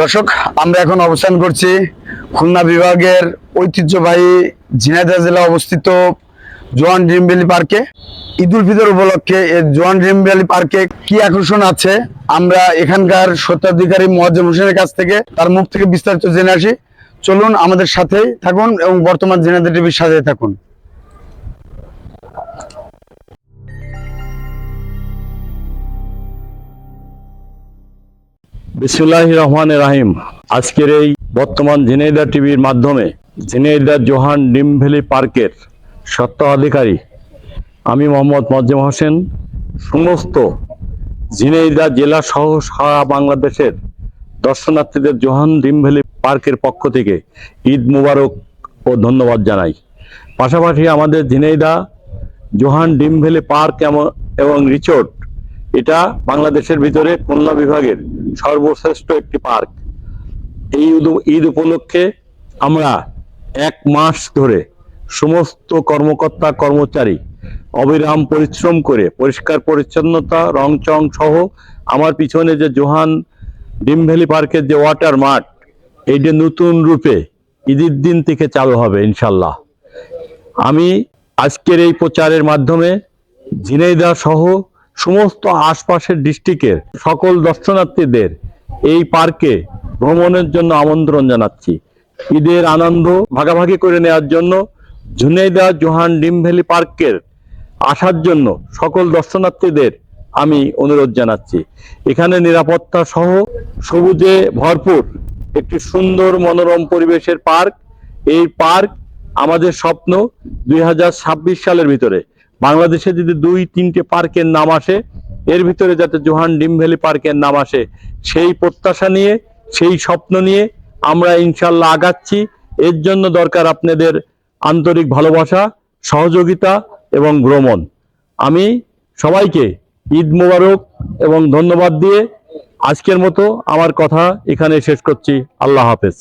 দর্শক, আমরা এখন অবস্থান করছি খুলনা বিভাগের ঐতিহ্যবাহী ঝিনাইদহ জেলা অবস্থিত জোয়ান ড্রিম ভ্যালি পার্কে ঈদ উল ফিতর উপলক্ষে জোয়ান ড্রিম ভ্যালি পার্কে কি আকর্ষণ আছে, আমরা এখানকার স্বত্বাধিকারী মোয়াজ্জেম হোসেনের কাছ থেকে তার মুখ থেকে বিস্তারিত জেনে আসি। চলুন আমাদের সাথেই থাকুন এবং বর্তমান ঝিনাইদহ টিভির সাথে থাকুন। বিসমুল্লাহ রহমান রাহিম। আজকের এই বর্তমান ঝিনাইদা টিভির মাধ্যমে ঝিনাইদা জোহান ডিম ভ্যালি পার্কের স্বত্বাধিকারী আমি মোহাম্মদ মজ্জেম হোসেন, সমস্ত ঝিনাইদা জেলা সহ সারা বাংলাদেশের দর্শনার্থীদের জোহান ডিম ভ্যালি পার্কের পক্ষ থেকে ঈদ মুবারক ও ধন্যবাদ জানাই। পাশাপাশি আমাদের Jhenaidah Johan dream valley park এবং রিসোর্ট, এটা বাংলাদেশের ভিতরে খুলনা বিভাগের সর্বশ্রেষ্ঠ একটি পার্ক। এই ঈদ উপলক্ষে আমরা এক মাস ধরে সমস্ত কর্মকর্তা, কর্মচারী অবিরাম পরিশ্রম করে, পরিষ্কার পরিচ্ছন্নতা রং চং সহ আমার পিছনে যে জোহান ডিম ভ্যালি পার্কের যে ওয়াটার মাঠ এই যে নতুন রূপে ঈদের দিন থেকে চালু হবে ইনশাল্লাহ। আমি আজকের এই প্রচারের মাধ্যমে ঝিনাইদহ সহ সমস্ত আশপাশের ডিস্ট্রিক্টের সকল দর্শনার্থীদের এই পার্কে ভ্রমণের জন্য আমন্ত্রণ জানাচ্ছি। ঈদের আনন্দ ভাগাভাগি করে নেওয়ার জন্য ঝিনাইদহ জোহান ডিম ভ্যালি পার্কের আসার জন্য সকল দর্শনার্থীদের আমি অনুরোধ জানাচ্ছি। এখানে নিরাপত্তা সহ সবুজে ভরপুর একটি সুন্দর মনোরম পরিবেশের পার্ক। এই পার্ক আমাদের স্বপ্ন দুই হাজার ছাব্বিশ সালের ভিতরে। বাংলাদেশে যদি দুই, তিনটে পার্কের নাম আসে, এর ভিতরে যাতে জোহান ডিম ভ্যালি পার্কের নাম আসে, সেই প্রত্যাশা নিয়ে, সেই স্বপ্ন নিয়ে আমরা ইনশাল্লাহ আগাচ্ছি। এর জন্য দরকার আপনাদের আন্তরিক ভালোবাসা, সহযোগিতা এবং ভ্রমণ। আমি সবাইকে ঈদ মোবারক এবং ধন্যবাদ দিয়ে আজকের মতো আমার কথা এখানে শেষ করছি। আল্লাহ হাফেজ।